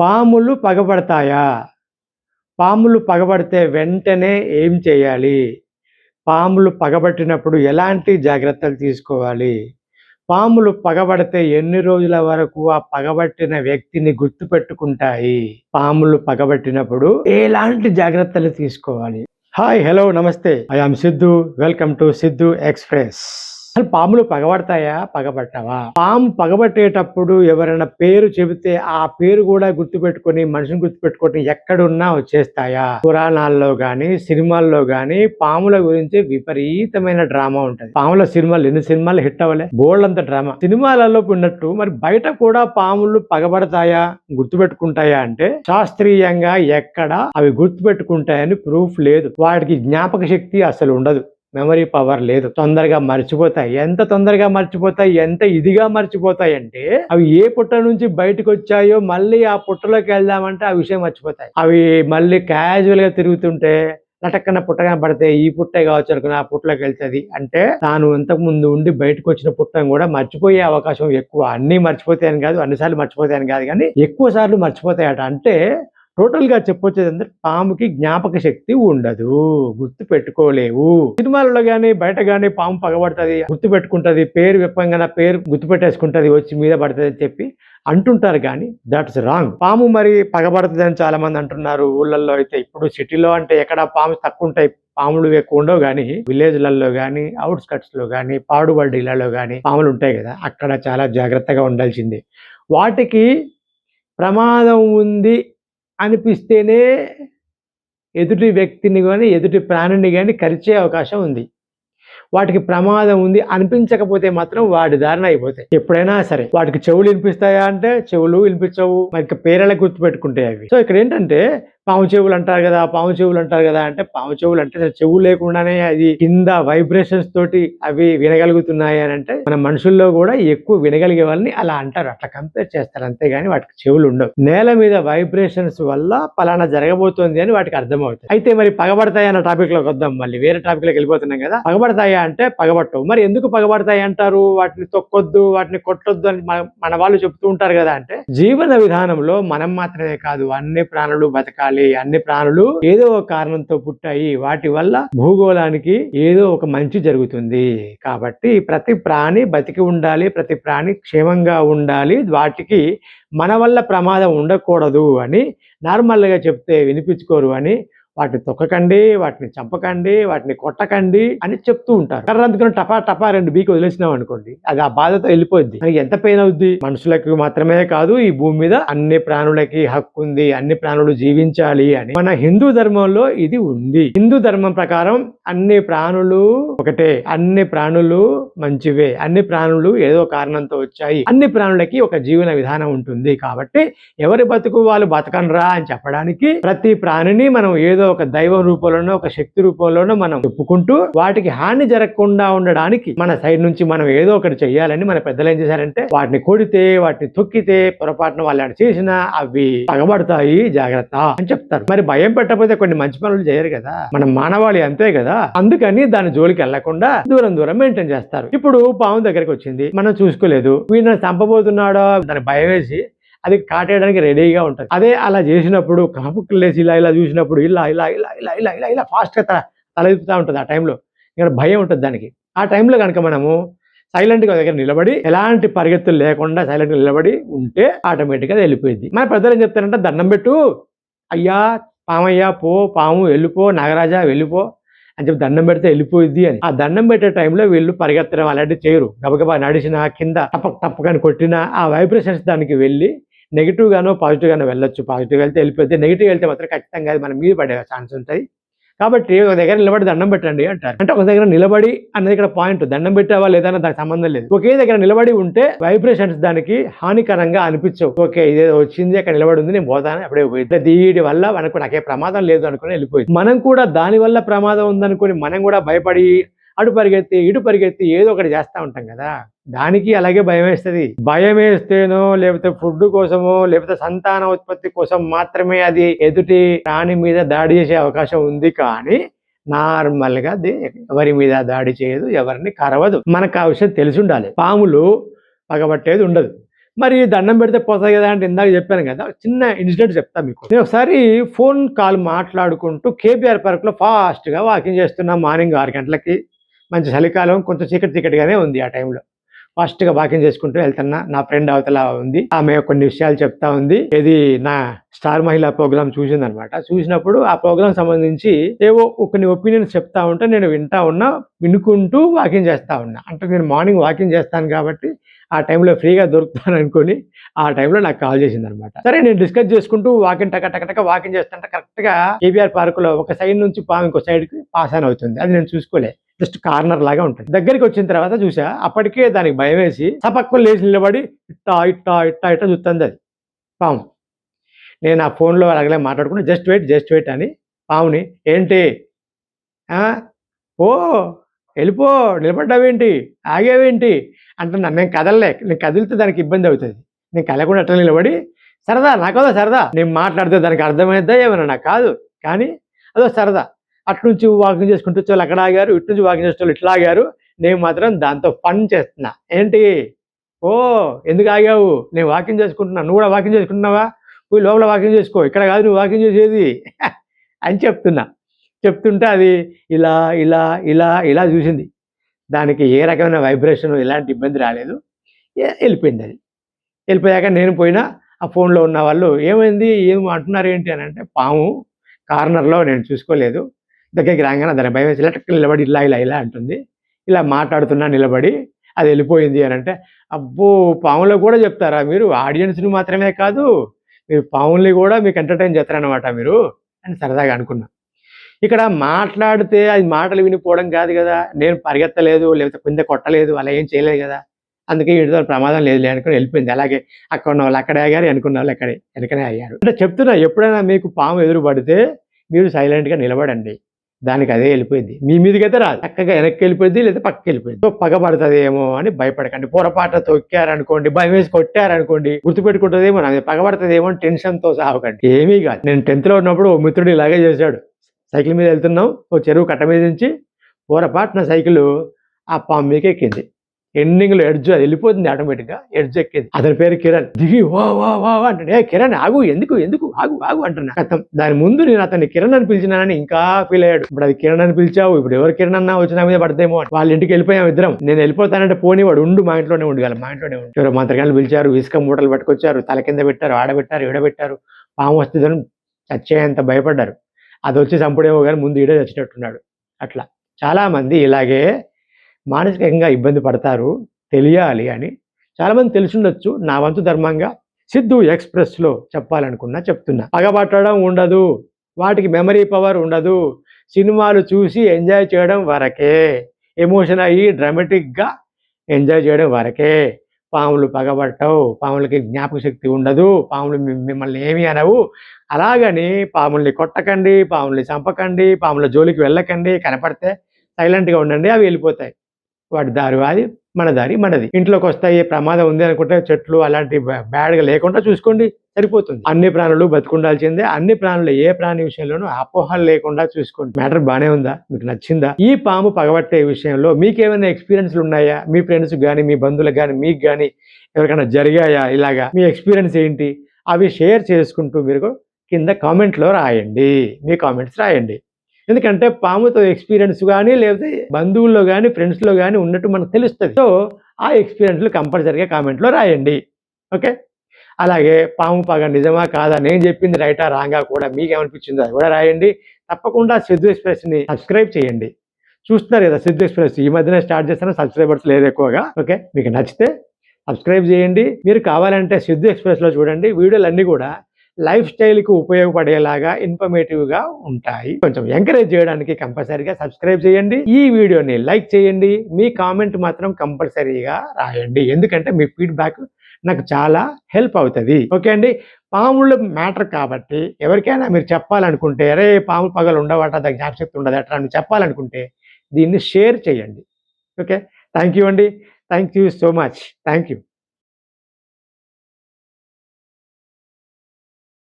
పాములు పగబడతాయా? పాములు పగబడితే వెంటనే ఏం చేయాలి? పాములు పగబట్టినప్పుడు ఎలాంటి జాగ్రత్తలు తీసుకోవాలి? పాములు పగబడితే ఎన్ని రోజుల వరకు ఆ పగబట్టిన వ్యక్తిని గుర్తుపెట్టుకుంటాయి? పాములు పగబట్టినప్పుడు ఎలాంటి జాగ్రత్తలు తీసుకోవాలి? హాయ్ హలో నమస్తే. I am Siddhu. Welcome to Siddhu Express. అసలు పాములు పగబడతాయా? పగబట్టవా? పాము పగబట్టేటప్పుడు ఎవరైనా పేరు చెబితే ఆ పేరు కూడా గుర్తుపెట్టుకొని మనిషిని గుర్తుపెట్టుకుని ఎక్కడున్నా వచ్చేస్తాయా? పురాణాల్లో గాని సినిమాల్లో గాని పాముల గురించి విపరీతమైన డ్రామా ఉంటుంది. పాముల సినిమాలు ఎన్ని సినిమాలు హిట్ అవ్వలే? Bold drama. సినిమాలలో ఉన్నట్టు మరి బయట కూడా పాములు పగబడతాయా? గుర్తుపెట్టుకుంటాయా అంటే శాస్త్రీయంగా ఎక్కడ అవి గుర్తుపెట్టుకుంటాయని ప్రూఫ్ లేదు. వాటికి జ్ఞాపక శక్తి అసలు ఉండదు. మెమరీ పవర్ లేదు. తొందరగా మర్చిపోతాయి. ఎంత తొందరగా మర్చిపోతాయి? ఎంత ఇదిగా మర్చిపోతాయి అంటే అవి ఏ పుట్ట నుంచి బయటకు వచ్చాయో మళ్ళీ ఆ పుట్టలోకి వెళ్దామంటే ఆ విషయం మర్చిపోతాయి. అవి మళ్ళీ క్యాజువల్గా తిరుగుతుంటే లటక్కన పుట్టగా పడితే ఈ పుట్టే కావచ్చు అనుకుని ఆ పుట్టలోకి వెళ్తుంది అంటే తాను ఇంతకు ముందు ఉండి బయటకు వచ్చిన పుట్టం కూడా మర్చిపోయే అవకాశం ఎక్కువ. అన్ని మర్చిపోతాయని కాదు అన్నిసార్లు మర్చిపోతాయని కాదు కానీ ఎక్కువ సార్లు మర్చిపోతాయట. అంటే టోటల్గా చెప్పొచ్చేది అంటే పాముకి జ్ఞాపక శక్తి ఉండదు గుర్తు పెట్టుకోలేవు సినిమాలలో కానీ బయట కానీ పాము పగబడుతుంది గుర్తు పెట్టుకుంటుంది పేరు విప్పంగా పేరు గుర్తు పెట్టేసుకుంటుంది వచ్చి మీద పడుతుంది అని చెప్పి అంటుంటారు కానీ దట్స్ రాంగ్ పాము మరి పగబడుతుంది అని చాలా మంది అంటున్నారు. ఊళ్ళల్లో అయితే ఇప్పుడు సిటీలో అంటే ఎక్కడ పాము తక్కువ ఉంటాయి పాములు ఎక్కువ ఉండవు కానీ విలేజ్లలో కానీ అవుట్స్కట్స్లో కానీ పాడుబడ్డీలలో కానీ పాములు ఉంటాయి కదా అక్కడ చాలా జాగ్రత్తగా ఉండాల్సిందే. వాటికి ప్రమాదం ఉంది అనిపిస్తేనే ఎదుటి వ్యక్తిని కానీ ఎదుటి ప్రాణిని కానీ కరిచే అవకాశం ఉంది. వాటికి ప్రమాదం ఉంది అనిపించకపోతే మాత్రం వాడి దారిన అయిపోతాయి. ఎప్పుడైనా సరే వాటికి చెవులు వినిపిస్తాయా అంటే చెవులు వినిపించవు. మరి పేరెలా గుర్తుపెట్టుకుంటాయి అవి. సో ఇక్కడ ఏంటంటే పాము చెవులు అంటారు కదా పాము చెవులు అంటారు కదా అంటే పాము చెవులు అంటే చెవులు లేకుండానే అది కింద వైబ్రేషన్స్ తోటి అవి వినగలుగుతున్నాయి అని అంటే మన మనుషుల్లో కూడా ఎక్కువ వినగలిగే వాళ్ళని అలా అంటారు. అట్లా కంపేర్ చేస్తారు. అంతేగాని వాటికి చెవులు ఉండవు. నేల మీద వైబ్రేషన్స్ వల్ల పలానా జరగబోతోంది అని వాటికి అర్థమవుతాయి. అయితే మరి పగబడతాయి అన్న టాపిక్లోకి వద్దాం. మళ్ళీ వేరే టాపిక్లోకి వెళ్ళిపోతున్నాం కదా. పగబడతాయా అంటే పగబట్టవు. మరి ఎందుకు పగబడతాయి అంటారు? వాటిని తొక్కొద్దు వాటిని కొట్టొద్దు అని మన- మన వాళ్ళు చెప్తూ ఉంటారు కదా అంటే జీవన విధానంలో మనం మాత్రమే కాదు అన్ని ప్రాణులు బతకాలి అన్ని ప్రాణులు ఏదో ఒక కారణంతో పుట్టాయి. వాటి వల్ల భూగోళానికి ఏదో ఒక మంచి జరుగుతుంది. కాబట్టి ప్రతి ప్రాణి బతికి ఉండాలి ప్రతి ప్రాణి క్షేమంగా ఉండాలి. వాటికి మన వల్ల ప్రమాదం ఉండకూడదు అని నార్మల్గా చెప్తే వినిపించుకోరు అని వాటిని తొక్కకండి వాటిని చంపకండి వాటిని కొట్టకండి అని చెప్తూ ఉంటారు. కర్ర అందుకని టపా టపా రెండు బీకి వదిలేసినాం అనుకోండి అది ఆ బాధతో వెళ్ళిపోద్ది. మనకి ఎంత పెయిన్ అవుద్ది? మనుషులకు మాత్రమే కాదు ఈ భూమి మీద అన్ని ప్రాణులకి హక్కు ఉంది అన్ని ప్రాణులు జీవించాలి అని. మన హిందూ ధర్మంలో ఇది ఉంది. హిందూ ధర్మం ప్రకారం అన్ని ప్రాణులు ఒకటే. అన్ని ప్రాణులు మంచివే. అన్ని ప్రాణులు ఏదో కారణంతో వచ్చాయి. అన్ని ప్రాణులకి ఒక జీవన విధానం ఉంటుంది. కాబట్టి ఎవరి బతుకు వాళ్ళు బతకనరా అని చెప్పడానికి ప్రతి ప్రాణిని మనం ఏదో ఒక దైవం రూపంలోనో ఒక శక్తి రూపంలోనో మనం చెప్పుకుంటూ వాటికి హాని జరగకుండా ఉండడానికి మన సైడ్ నుంచి మనం ఏదో ఒకటి చెయ్యాలని మన పెద్దలు ఏం చేశారంటే వాటిని కొడితే వాటిని తొక్కితే పొరపాటున వాళ్ళు చేసినా అవి పగబడతాయి జాగ్రత్త అని చెప్తారు. మరి భయం పెట్టకపోతే కొన్ని మంచి పనులు చేయరు కదా. మన మానవాళి అంతే కదా. అందుకని దాని జోలికి వెళ్ళకుండా దూరం దూరం మెయింటైన్ చేస్తారు. ఇప్పుడు పాము దగ్గరికి వచ్చింది. మనం చూసుకోలేదు. వీళ్ళని చంపబోతున్నాడో? దాని భయం వేసి అది కాటేయడానికి రెడీగా ఉంటుంది. అదే అలా చేసినప్పుడు కాపుకులు లేచి ఇలా ఇలా చూసినప్పుడు ఇలా ఇలా ఇలా ఇలా ఇలా ఇలా ఇలా ఫాస్ట్గా తల తలెత్తుతూ ఉంటుంది ఆ టైంలో ఇక్కడ భయం ఉంటుంది దానికి. ఆ టైంలో కనుక మనము సైలెంట్గా దగ్గర నిలబడి ఎలాంటి పరిగెత్తులు లేకుండా సైలెంట్గా నిలబడి ఉంటే ఆటోమేటిక్గా వెళ్ళిపోయింది మన పెద్దలు ఏం చెప్తారంటే దండం పెట్టు. అయ్యా పామయ్యా పో పాము వెళ్ళిపో నాగరాజా వెళ్ళిపో అని చెప్పి దండం పెడితే వెళ్ళిపోయింది అని. ఆ దండం పెట్టే టైంలో వీళ్ళు పరిగెత్తడం అలాంటివి చేయరు. గబగబా నడిచిన కింద టపక్ టపకని కొట్టిన ఆ వైబ్రేషన్స్ దానికి వెళ్ళి నెగిటివ్ గానో పాజిటివ్ గానో వెళ్ళొచ్చు. పాజిటివ్ వెళ్తే వెళ్ళిపోతే నెగిటివ్ వెళ్తే మాత్రం ఖచ్చితంగా అది మన మీద పడే ఛాన్స్ ఉంటాయి కాబట్టి ఒక దగ్గర నిలబడి దండం పెట్టండి అంటారు. అంటే ఒక దగ్గర నిలబడి అన్నది ఇక్కడ పాయింట్ దండం పెట్టావా లేదా దానికి సంబంధం లేదు. ఒకే దగ్గర నిలబడి ఉంటే వైబ్రేషన్స్ దానికి హానికరంగా అనిపించవు. ఓకే ఇదేదో వచ్చింది అక్కడ నిలబడి ఉంది నేను పోతాను అప్పుడే పోయింది దీని వల్ల మనకు నాకే ప్రమాదం లేదు అనుకుని వెళ్ళిపోయింది మనం కూడా దాని వల్ల ప్రమాదం ఉందనుకుని మనం కూడా భయపడి అటు పరిగెత్తి ఇటు పరిగెత్తి ఏదో ఒకటి చేస్తూ ఉంటాం కదా. దానికి అలాగే భయం వేస్తుంది భయం వేస్తేనో లేకపోతే ఫుడ్ కోసమో లేకపోతే సంతాన ఉత్పత్తి కోసం మాత్రమే అది ఎదుటి ప్రాణి మీద దాడి చేసే అవకాశం ఉంది కానీ నార్మల్గా ఎవరి మీద దాడి చేయదు ఎవరిని కరవదు. మనకు ఆ విషయం తెలిసి ఉండాలి. పాములు పగబట్టేది ఉండదు. మరి దండం పెడితే పోతుంది కదా అంటే ఇందాక చెప్పాను కదా చిన్న ఇన్సిడెంట్ చెప్తా మీకు. నేను ఒకసారి ఫోన్ కాల్ మాట్లాడుకుంటూ కేబీఆర్ పార్క్లో ఫాస్ట్గా వాకింగ్ చేస్తున్నా మార్నింగ్ ఆరు గంటలకి. మంచి చలికాలం కొంచెం చీకటి చీకటిగానే ఉంది ఆ టైంలో. ఫాస్ట్గా వాకింగ్ చేసుకుంటూ వెళ్తున్నా నా ఫ్రెండ్ అవతల ఉంది. ఆమె కొన్ని విషయాలు చెప్తా ఉంది. ఇది నా స్టార్ మహిళా ప్రోగ్రామ్ చూసిందనమాట. చూసినప్పుడు ఆ ప్రోగ్రామ్ సంబంధించి ఏవో కొన్ని ఒపీనియన్స్ చెప్తా ఉంటే నేను వింటా ఉన్నా వినుకుంటూ వాకింగ్ చేస్తా ఉన్నా. అంటే నేను మార్నింగ్ వాకింగ్ చేస్తాను కాబట్టి ఆ టైంలో ఫ్రీగా దొరుకుతాను అనుకొని ఆ టైంలో నాకు కాల్ చేసింది అనమాట సరే నేను డిస్కస్ చేసుకుంటూ వాకింగ్ టక టక వాకింగ్ చేస్తుంటే కరెక్ట్గా కేబీఆర్ పార్కులో ఒక సైడ్ నుంచి పాము ఇంకో సైడ్కి పాస్ అని అవుతుంది. అది నేను చూసుకోలే. జస్ట్ కార్నర్ లాగా ఉంటుంది. దగ్గరికి వచ్చిన తర్వాత చూసా అప్పటికే దానికి భయం వేసి సపక్కలు లేచి నిలబడి ఇట్టా ఇట్టా ఇట్టా ఇట్టా చూస్తుంది అది. పాము. నేను ఆ ఫోన్లో అలాగే మాట్లాడుకుని జస్ట్ వెయిట్ జస్ట్ వెయిట్ అని పాముని ఏంటి? ఓ! వెళ్ళిపో నిలబడ్డావేంటి? ఆగేవేంటి? అంటున్నా నేను కదలలే నేను కదిలితే దానికి ఇబ్బంది అవుతుంది. నేను కదలకుండా అట్లా నిలబడి సరదా నాకదో సరదా. నేను మాట్లాడితే దానికి అర్థమైద్దా ఏమైనా నాకు కాదు. కానీ అదో సరదా. అటు నుంచి వాకింగ్ చేసుకుంటూ వాళ్ళు అక్కడ ఆగారు ఇటు నుంచి వాకింగ్ చేసే వాళ్ళు ఇట్లా ఆగారు. నేను మాత్రం దాంతో ఫన్ చేస్తున్నా. ఏంటి? ఓ ఎందుకు ఆగావు? నేను వాకింగ్ చేసుకుంటున్నా. నువ్వు కూడా వాకింగ్ చేసుకుంటున్నావా? పోయి లోపల వాకింగ్ చేసుకో. ఇక్కడ కాదు నువ్వు వాకింగ్ చేసేది. అని చెప్తున్నా. చెప్తుంటే అది ఇలా ఇలా ఇలా ఇలా చూసింది. దానికి ఏ రకమైన వైబ్రేషన్ ఎలాంటి ఇబ్బంది రాలేదు. ఏ- వెళ్ళిపోయింది అది. వెళ్ళిపోయాక నేను పోయినా ఆ ఫోన్లో ఉన్న వాళ్ళు ఏమైంది ఏం అంటున్నారు ఏంటి అని అంటే పాము కార్నర్లో నేను చూసుకోలేదు. దగ్గరికి రాగానే దాని భయం వేసి ఇలా నిలబడి ఇలా ఇలా ఇలా అంటుంది. ఇలా మాట్లాడుతున్నా నిలబడి అది వెళ్ళిపోయింది అని అంటే అబ్బో పాములో కూడా చెప్తారా మీరు? ఆడియన్స్ని మాత్రమే కాదు మీరు పాముల్ని కూడా మీకు ఎంటర్టైన్ చేస్తారనమాట మీరు అని సరదాగా అనుకున్నా. ఇక్కడ మాట్లాడితే అది మాటలు వినిపోవడం కాదు కదా. నేను పరిగెత్తలేదు లేకపోతే కింద కొట్టలేదు అలా ఏం చేయలేదు కదా. అందుకే వీటితో ప్రమాదం లేదు అనుకుని వెళ్ళిపోయింది. అలాగే అక్కడ ఉన్న వాళ్ళు అక్కడే అయ్యారు అనుకున్న వాళ్ళు అక్కడే వెనకనే అయ్యారు. అంటే చెప్తున్నా ఎప్పుడైనా మీకు పాము ఎదురు పడితే మీరు సైలెంట్గా నిలబడండి. దానికి అదే వెళ్ళిపోయింది. మీ మీదకైతే రాదు. చక్కగా వెనక్కి వెళ్ళిపోయింది లేదా పక్కకి వెళ్ళిపోయింది. సో పగబడుతుందేమో అని భయపడకండి. పొరపాట తొక్కారనుకోండి భయం వేసి కొట్టారనుకోండి గుర్తుపెట్టుకుంటుందేమో నాకు పగబడుతుందేమో అని టెన్షన్తో సాగకండి. ఏమీ కాదు. నేను టెన్త్లో ఉన్నప్పుడు ఓ మిత్రుడు ఇలాగే చేశాడు. సైకిల్ మీద వెళ్తున్నాం ఓ చెరువు కట్ట మీద నుంచి పొరపాటున సైకిల్ ఆ పాము మీదకి ఎక్కింది. ఎండింగ్లో ఎడ్జ్ అది వెళ్ళిపోతుంది ఆటోమేటిక్గా ఎడ్జ్ ఎక్కింది. అతని పేరు కిరణ్. దిగి వా వా వా వా అంటాడు. ఏ కిరణ్ ఆగు ఎందుకు ఎందుకు ఆగు ఆగు అంటున్నా. కథం. దాని ముందు నేను అతన్ని కిరణ్ అని పిలిచినానని ఇంకా ఫీల్ అయ్యాడు. ఇప్పుడు అది కిరణ్ అని పిలిచావు ఇప్పుడు ఎవరు కిరణ్ అన్నా వచ్చిన మీద పడతామో వాళ్ళ ఇంటికి వెళ్ళిపోయాం ఇద్దరం. నేను వెళ్ళిపోతానంటే పోనీ వాడు ఉండు మా ఇంట్లోనే ఉండగల మా ఇంట్లోనే ఉండు. ఎవరో మంత్రగాళ్ళు పిలిచారు ఇసుక మూటలు పట్టుకొచ్చారు తల కింద పెట్టారు ఆడబెట్టారు ఇడబెట్టారు పాము వస్తుందని చచ్చేంత భయపడ్డారు. అది వచ్చి చంపుడేమో కానీ ముందు ఈడే చచ్చినట్టున్నాడు. అట్లా. చాలామంది ఇలాగే మానసికంగా ఇబ్బంది పడతారు. తెలియాలి అని. చాలామంది తెలుసుండొచ్చు. నా వంతు ధర్మంగా సిద్ధు ఎక్స్ప్రెస్లో చెప్పాలనుకున్నా చెప్తున్నా. పగబట్టడం ఉండదు. వాటికి మెమరీ పవర్ ఉండదు. సినిమాలు చూసి ఎంజాయ్ చేయడం వరకే. ఎమోషన్ అయ్యి డ్రామాటిక్గా ఎంజాయ్ చేయడం వరకే. పాములు పగబట్టవు పాములకి జ్ఞాపక శక్తి ఉండదు పాములు మిమ్మల్ని ఏమి అనవు. అలాగని పాముల్ని కొట్టకండి పాముల్ని చంపకండి పాముల జోలికి వెళ్ళకండి కనపడితే సైలెంట్గా ఉండండి అవి వెళ్ళిపోతాయి. వాటి దారి అది మన దారి మనది. ఇంట్లోకి వస్తాయి ప్రమాదం ఉంది అనుకుంటే చెట్లు అలాంటి బ్యాడ్గా లేకుండా చూసుకోండి. సరిపోతుంది. అన్ని ప్రాణులు బతుకుండాల్సిందే. అన్ని ప్రాణులు ఏ ప్రాణి విషయంలోనూ అపోహలు లేకుండా చూసుకోండి. మ్యాటర్ బాగానే ఉందా? మీకు నచ్చిందా? ఈ పాము పగబట్టే విషయంలో మీకేమైనా ఎక్స్పీరియన్స్లు ఉన్నాయా? మీ ఫ్రెండ్స్ కానీ మీ బంధువులకు కానీ మీకు కానీ ఎవరికైనా జరిగాయా ఇలాగా? మీ ఎక్స్పీరియన్స్ ఏంటి? అవి షేర్ చేసుకుంటూ మీరు కింద కామెంట్లో రాయండి. మీ కామెంట్స్ రాయండి. ఎందుకంటే పాముతో ఎక్స్పీరియన్స్ కానీ లేకపోతే బంధువుల్లో కానీ ఫ్రెండ్స్లో కానీ ఉన్నట్టు మనకు తెలుస్తుంది. సో ఆ ఎక్స్పీరియన్స్లు కంపల్సరీగా కామెంట్లో రాయండి. ఓకే? అలాగే పాము పగ నిజమా కాదా? నేను చెప్పింది రైటా రాంగా కూడా మీకు ఏమనిపించిందో అది కూడా రాయండి. తప్పకుండా సిద్ధు ఎక్స్ప్రెస్ని సబ్స్క్రైబ్ చేయండి. చూస్తున్నారు కదా సిద్ధు ఎక్స్ప్రెస్ ఈ మధ్యనే స్టార్ట్ చేస్తాను సబ్స్క్రైబర్స్ లేదు ఎక్కువగా. ఓకే మీకు నచ్చితే సబ్స్క్రైబ్ చేయండి. మీరు కావాలంటే సిద్ధు ఎక్స్ప్రెస్లో చూడండి. వీడియోలు అన్నీ కూడా లైఫ్ స్టైల్కి ఉపయోగపడేలాగా ఇన్ఫర్మేటివ్గా ఉంటాయి. కొంచెం ఎంకరేజ్ చేయడానికి కంపల్సరీగా సబ్స్క్రైబ్ చేయండి. ఈ వీడియోని లైక్ చేయండి. మీ కామెంట్ మాత్రం కంపల్సరీగా రాయండి. ఎందుకంటే మీ ఫీడ్బ్యాక్ నాకు చాలా హెల్ప్ అవుతుంది. ఓకే అండి? పాముల మ్యాటర్ కాబట్టి ఎవరికైనా మీరు చెప్పాలనుకుంటే అరే పాము పగలు ఉండవట దానికి జ్ఞాపశక్తి ఉండదు? అట్లా అని చెప్పాలనుకుంటే దీన్ని షేర్ చేయండి. ఓకే? థ్యాంక్ యూ అండి. Thank you so much. Thank you